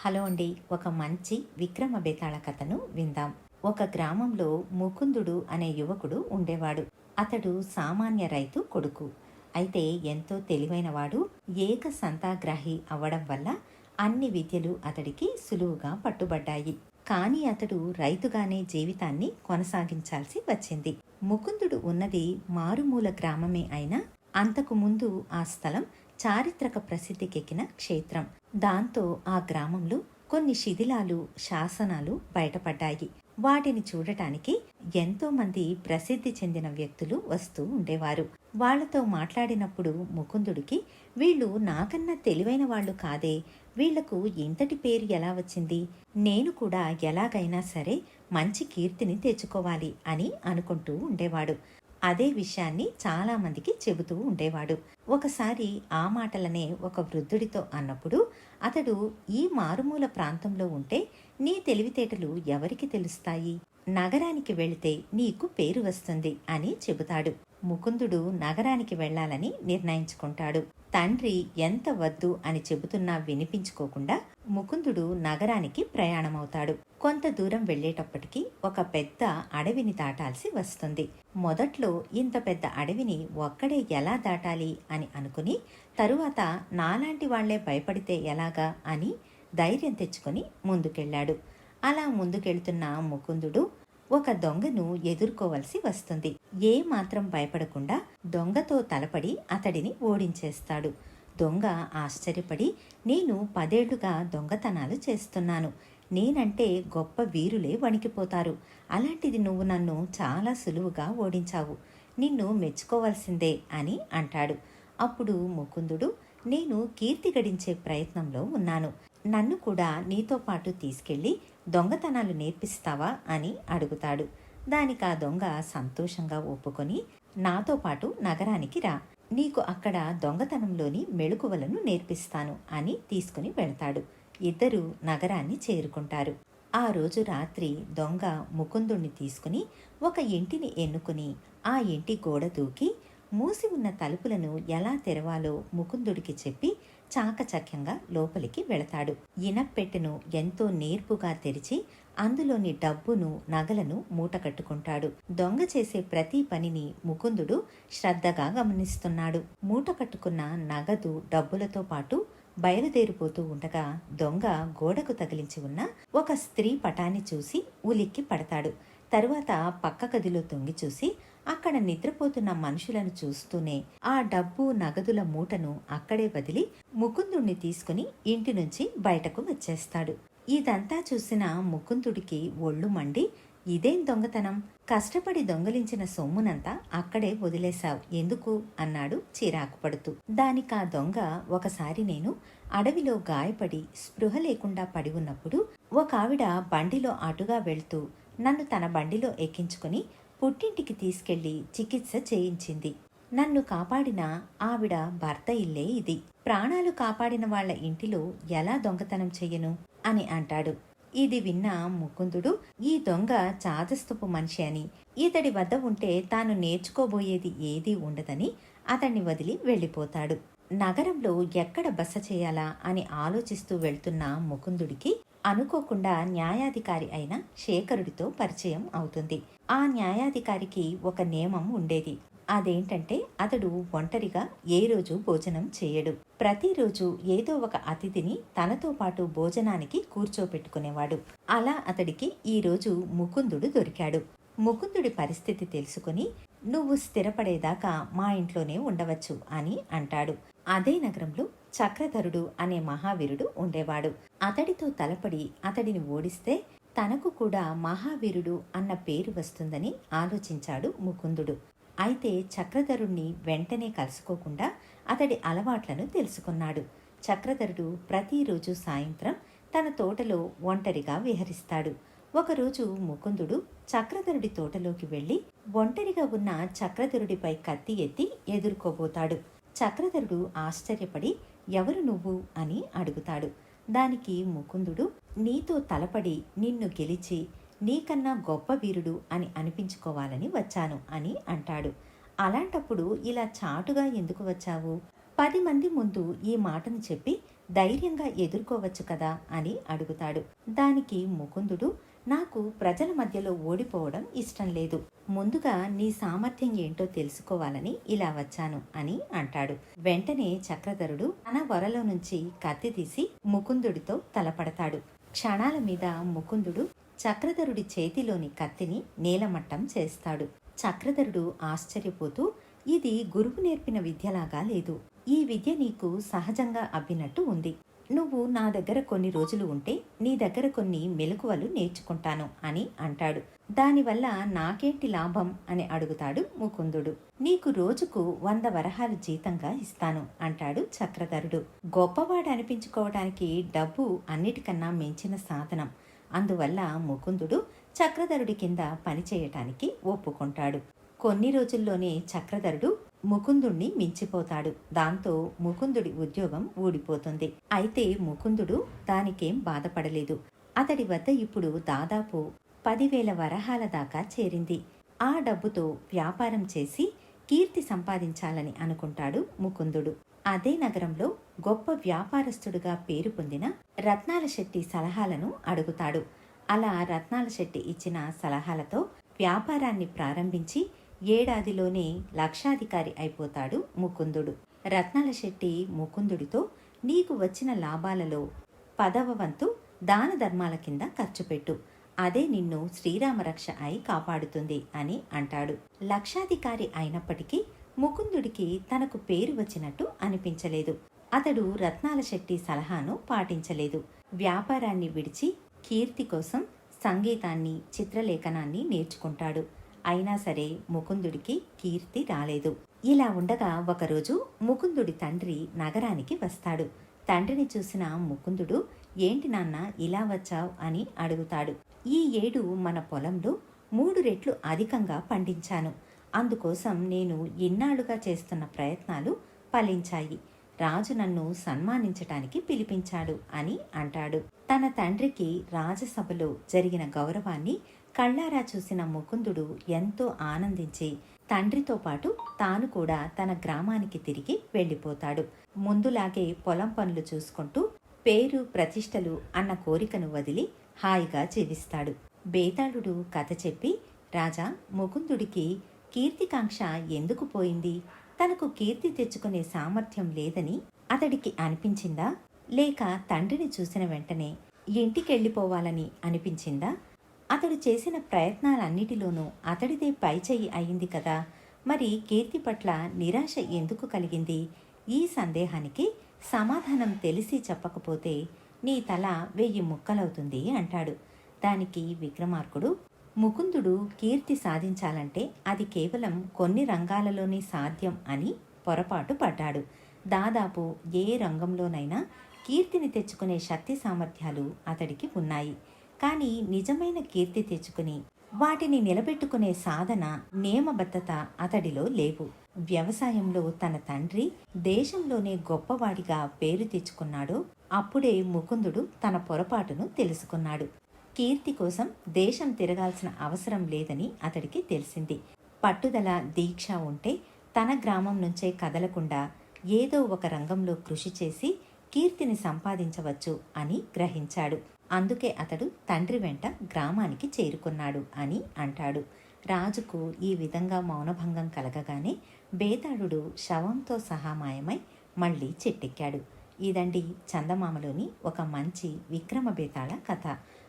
Hello అండి ఒక మంచి విక్రమ బేతాళ కథను విందాం. ఒక గ్రామంలో ముకుందుడు అనే యువకుడు ఉండేవాడు. అతడు సామాన్య రైతు కొడుకు. అయితే ఎంతో తెలివైనవాడు ఏక సంతాగ్రాహి అవ్వడం వల్ల అన్ని విద్యలు అతడికి సులువుగా పట్టుబడ్డాయి. కానీ అతడు రైతుగానే జీవితాన్ని కొనసాగించాల్సి వచ్చింది. ముకుందుడు ఉన్నది మారుమూల గ్రామమే అయినా అంతకు ముందు ఆ స్థలం చారిత్రక ప్రసిద్ధికెక్కిన క్షేత్రం. దాంతో ఆ గ్రామంలో కొన్ని శిథిలాలు శాసనాలు బయటపడ్డాయి. వాటిని చూడటానికి ఎంతో మంది ప్రసిద్ధి చెందిన వ్యక్తులు వస్తూ ఉండేవారు. వాళ్ళతో మాట్లాడినప్పుడు ముకుందుడికి వీళ్ళు నాకన్నా తెలివైన వాళ్ళు కాదే. వీళ్ళకు ఇంతటి పేరు ఎలా వచ్చింది? నేను కూడా ఎలాగైనా సరే మంచి కీర్తిని తెచ్చుకోవాలి అని అనుకుంటూ ఉండేవాడు. అదే విషయాన్ని చాలామందికి చెబుతూ ఉండేవాడు. ఒకసారి ఆ మాటలనే ఒక వృద్ధుడితో అన్నప్పుడు అతడు ఈ మారుమూల ప్రాంతంలో ఉంటే నీ తెలివితేటలు ఎవరికి తెలుస్తాయి? నగరానికి వెళితే నీకు పేరు వస్తుంది అని చెబుతాడు. ముకుందుడు నగరానికి వెళ్ళాలని నిర్ణయించుకుంటాడు. తండ్రి ఎంత వద్దు అని చెబుతున్నా వినిపించుకోకుండా ముకుందుడు నగరానికి ప్రయాణమవుతాడు. కొంత దూరం వెళ్ళేటప్పటికీ ఒక పెద్ద అడవిని దాటాల్సి వస్తుంది. మొదట్లో ఇంత పెద్ద అడవిని ఒక్కడే ఎలా దాటాలి అని అనుకుని తరువాత నాలాంటి వాళ్ళే భయపడితే ఎలాగా అని ధైర్యం తెచ్చుకొని ముందుకెళ్ళాడు అలా ముందుకెళ్తున్న ముకుందుడు ఒక దొంగను ఎదుర్కోవలసి వస్తుంది. ఏ మాత్రం భయపడకుండా దొంగతో తలపడి అతడిని ఓడించేస్తాడు. దొంగ ఆశ్చర్యపడి నేను పదేళ్ళుగా దొంగతనాలు చేస్తున్నాను. నేనంటే గొప్ప వీరులే వణికిపోతారు. అలాంటిది నువ్వు నన్ను చాలా సులువుగా ఓడించావు. నిన్ను మెచ్చుకోవాల్సిందే అని అంటాడు. అప్పుడు ముకుందుడు నేను కీర్తి గడించే ప్రయత్నంలో ఉన్నాను. నన్ను కూడా నీతో పాటు తీసుకెళ్ళి దొంగతనాలు నేర్పిస్తావా? అని అడుగుతాడు. దానికి ఆ దొంగ సంతోషంగా ఒప్పుకొని నాతో పాటు నగరానికి రా. నీకు అక్కడ దొంగతనంలోని మెళుకువలను నేర్పిస్తాను అని తీసుకుని వెళ్తాడు. ఇద్దరు నగరాన్ని చేరుకుంటారు. ఆ రోజు రాత్రి దొంగ ముకుందుణ్ణి తీసుకుని ఒక ఇంటిని ఎన్నుకుని ఆ ఇంటి గోడ దూకి మూసి ఉన్న తలుపులను ఎలా తెరవాలో ముకుందుడికి చెప్పి చాకచక్యంగా లోపలికి వెళతాడు. ఇనప్పెట్టెను ఎంతో నేర్పుగా తెరిచి అందులోని డబ్బును నగలను మూట కట్టుకుంటాడు. దొంగ చేసే ప్రతి పనిని ముకుందుడు శ్రద్ధగా గమనిస్తున్నాడు. మూట కట్టుకున్న నగదు డబ్బులతో పాటు బయలుదేరిపోతూ ఉండగా దొంగ గోడకు తగిలించి ఉన్న ఒక స్త్రీ పటాన్ని చూసి ఉలిక్కి పడతాడు. తరువాత పక్క గదిలో తొంగి చూసి అక్కడ నిద్రపోతున్న మనుషులను చూస్తూనే ఆ డబ్బు నగదుల మూటను అక్కడే వదిలి ముకుందుణ్ణి తీసుకుని ఇంటి నుంచి బయటకు వచ్చేస్తాడు. ఇదంతా చూసిన ముకుందుడికి ఒళ్ళు మండి ఇదేం దొంగతనం? కష్టపడి దొంగలించిన సొమ్మునంతా అక్కడే వదిలేశావు. ఎందుకు? అన్నాడు చిరాకు పడుతూ దానికా దొంగ ఒకసారి నేను అడవిలో గాయపడి స్పృహ లేకుండా పడి ఉన్నప్పుడు ఒక ఆవిడ బండిలో అటుగా వెళ్తూ నన్ను తన బండిలో ఎక్కించుకుని పుట్టింటికి తీసుకెళ్ళి చికిత్స చేయించింది. నన్ను కాపాడిన ఆవిడ భర్త ఇల్లే ఇది. ప్రాణాలు కాపాడిన వాళ్ళ ఇంటిలో ఎలా దొంగతనం చెయ్యను అని అంటాడు. ఇది విన్న ముకుందుడు ఈ దొంగ చాదస్తపు మనిషి అని. ఇతడి వద్ద ఉంటే తాను నేర్చుకోబోయేది ఏదీ ఉండదని అతన్ని వదిలి వెళ్ళిపోతాడు. నగరంలో ఎక్కడ బస చేయాలా అని ఆలోచిస్తూ వెళ్తున్న ముకుందుడికి అనుకోకుండా న్యాయాధికారి అయిన శేఖరుడితో పరిచయం అవుతుంది. ఆ న్యాయాధికారికి ఒక నియమం ఉండేది. అదేంటంటే అతడు ఒంటరిగా ఏ రోజు భోజనం చేయడు. ప్రతిరోజు ఏదో ఒక అతిథిని తనతో పాటు భోజనానికి కూర్చోపెట్టుకునేవాడు. అలా అతడికి ఈరోజు ముకుందుడు దొరికాడు. ముకుందుడి పరిస్థితి తెలుసుకుని నువ్వు స్థిరపడేదాకా మా ఇంట్లోనే ఉండవచ్చు అని అంటాడు. అదే నగరంలో చక్రధరుడు అనే మహావీరుడు ఉండేవాడు. అతడితో తలపడి అతడిని ఓడిస్తే తనకు కూడా మహావీరుడు అన్న పేరు వస్తుందని ఆలోచించాడు ముకుందుడు. అయితే చక్రధరుణ్ణి వెంటనే కలుసుకోకుండా అతడి అలవాట్లను తెలుసుకున్నాడు. చక్రధరుడు ప్రతిరోజు సాయంత్రం తన తోటలో ఒంటరిగా విహరిస్తాడు. ఒకరోజు ముకుందుడు చక్రధరుడి తోటలోకి వెళ్ళి ఒంటరిగా ఉన్న చక్రధరుడిపై కత్తి ఎత్తి ఎదుర్కోబోతాడు. చక్రధరుడు ఆశ్చర్యపడి ఎవరు నువ్వు? అని అడుగుతాడు. దానికి ముకుందుడు నీతో తలపడి నిన్ను గెలిచి నీకన్నా గొప్ప వీరుడు అని అనిపించుకోవాలని వచ్చాను అని అంటాడు. అలాంటప్పుడు ఇలా చాటుగా ఎందుకు వచ్చావు? పది మంది ముందు ఈ మాటను చెప్పి ధైర్యంగా ఎదుర్కోవచ్చు కదా అని అడుగుతాడు. దానికి ముకుందుడు నాకు ప్రజల మధ్యలో ఓడిపోవడం ఇష్టం లేదు. ముందుగా నీ సామర్థ్యం ఏంటో తెలుసుకోవాలని ఇలా వచ్చాను అని అంటాడు. వెంటనే చక్రధరుడు తన వరలో నుంచి కత్తి తీసి ముకుందుడితో తలపడతాడు. క్షణాల మీద ముకుందుడు చక్రధరుడి చేతిలోని కత్తిని నేలమట్టం చేస్తాడు. చక్రధరుడు ఆశ్చర్యపోతూ ఇది గురువు నేర్పిన విద్యలాగా లేదు. ఈ విద్య నీకు సహజంగా అబ్బినట్టు ఉంది. నువ్వు నా దగ్గర కొన్ని రోజులు ఉంటే నీ దగ్గర కొన్ని మెలకువలు నేర్చుకుంటాను అని అంటాడు. దానివల్ల నాకేంటి లాభం అని అడుగుతాడు ముకుందుడు. నీకు రోజుకు వంద వరహాలు జీతంగా ఇస్తాను అంటాడు చక్రధరుడు. గొప్పవాడు అనిపించుకోవడానికి డబ్బు అన్నిటికన్నా మించిన సాధనం. అందువల్ల ముకుందుడు చక్రధరుడి కింద పనిచేయటానికి ఒప్పుకుంటాడు. కొన్ని రోజుల్లోనే చక్రధరుడు ముకుందుణ్ణి మించిపోతాడు. దాంతో ముకుందుడి ఉద్యోగం ఊడిపోతుంది. అయితే ముకుందుడు దానికేం బాధపడలేదు. అతడి వద్ద ఇప్పుడు దాదాపు పదివేల వరహాల దాకా చేరింది. ఆ డబ్బుతో వ్యాపారం చేసి కీర్తి సంపాదించాలని అనుకుంటాడు ముకుందుడు. అదే నగరంలో గొప్ప వ్యాపారస్తుడుగా పేరు పొందిన రత్నాల శెట్టి సలహాలను అడుగుతాడు. అలా రత్నాల శెట్టి ఇచ్చిన సలహాలతో వ్యాపారాన్ని ప్రారంభించి ఏడాదిలోనే లక్షాధికారి అయిపోతాడు ముకుందుడు. రత్నాల శెట్టి ముకుందుడితో నీకు వచ్చిన లాభాలలో పదవ వంతు దాన ధర్మాల కింద ఖర్చు పెట్టు. అదే నిన్ను శ్రీరామరక్ష అయి కాపాడుతుంది అని అంటాడు. లక్షాధికారి అయినప్పటికీ ముకుందుడికి తనకు పేరు వచ్చినట్టు అనిపించలేదు. అతడు రత్నాల శెట్టి సలహాను పాటించలేదు. వ్యాపారాన్ని విడిచి కీర్తి కోసం సంగీతాన్ని చిత్రలేఖనాన్ని నేర్చుకుంటాడు. అయినా సరే ముకుందుడికి కీర్తి రాలేదు. ఇలా ఉండగా ఒకరోజు ముకుందుడి తండ్రి నగరానికి వస్తాడు. తండ్రిని చూసిన ముకుందుడు ఏంటి నాన్న ఇలా వచ్చావు? అని అడుగుతాడు. ఈ ఏడు మన పొలంలో మూడు రెట్లు అధికంగా పండించాను. అందుకోసం నేను ఎన్నాళ్ళుగా చేస్తున్న ప్రయత్నాలు ఫలించాయి. రాజు నన్ను సన్మానించటానికి పిలిపించాడు అని అంటాడు. తన తండ్రికి రాజసభలో జరిగిన గౌరవాన్ని కళ్ళారా చూసిన ముకుందుడు ఎంతో ఆనందించి తండ్రితో పాటు తాను కూడా తన గ్రామానికి తిరిగి వెళ్ళిపోతాడు. ముందులాగే పొలం పనులు చూసుకుంటూ పేరు ప్రతిష్టలు అన్న కోరికను వదిలి హాయిగా జీవిస్తాడు. బేతాళుడు కథ చెప్పి రాజా ముకుందుడికి కీర్తికాంక్ష ఎందుకు పోయింది? తనకు కీర్తి తెచ్చుకునే సామర్థ్యం లేదని అతడికి అనిపించిందా? లేక తండ్రిని చూసిన వెంటనే ఇంటికెళ్ళిపోవాలని అనిపించిందా? అతడు చేసిన ప్రయత్నాలన్నిటిలోనూ అతడిదే పైచేయి అయింది కదా. మరి కీర్తి పట్ల నిరాశ ఎందుకు కలిగింది? ఈ సందేహానికి సమాధానం తెలిసి చెప్పకపోతే నీ తల వెయ్యి ముక్కలవుతుంది అంటాడు. దానికి విక్రమార్కుడు ముకుందుడు కీర్తి సాధించాలంటే అది కేవలం కొన్ని రంగాలలోనే సాధ్యం అని పొరపాటు పడ్డాడు. దాదాపు ఏ రంగంలోనైనా కీర్తిని తెచ్చుకునే శక్తి సామర్థ్యాలు అతడికి ఉన్నాయి. కానీ నిజమైన కీర్తి తెచ్చుకుని వాటిని నిలబెట్టుకునే సాధన నియమబద్ధత అతడిలో లేవు. వ్యవసాయంలో తన తండ్రి దేశంలోనే గొప్పవాడిగా పేరు తెచ్చుకున్నాడో. అప్పుడే ముకుందుడు తన పొరపాటును తెలుసుకున్నాడు. కీర్తి కోసం దేశం తిరగాల్సిన అవసరం లేదని అతడికి తెలిసింది. పట్టుదల దీక్ష ఉంటే తన గ్రామం నుంచే కదలకుండా ఏదో ఒక రంగంలో కృషి చేసి కీర్తిని సంపాదించవచ్చు అని గ్రహించాడు. అందుకే అతడు తండ్రి వెంట గ్రామానికి చేరుకున్నాడు అని అంటాడు. రాజుకు ఈ విధంగా మౌనభంగం కలగగానే బేతాళుడు శవంతో సహా మాయమై మళ్ళీ చెట్టెక్కాడు. ఇదండి చందమామలోని ఒక మంచి విక్రమ బేతాళ కథ.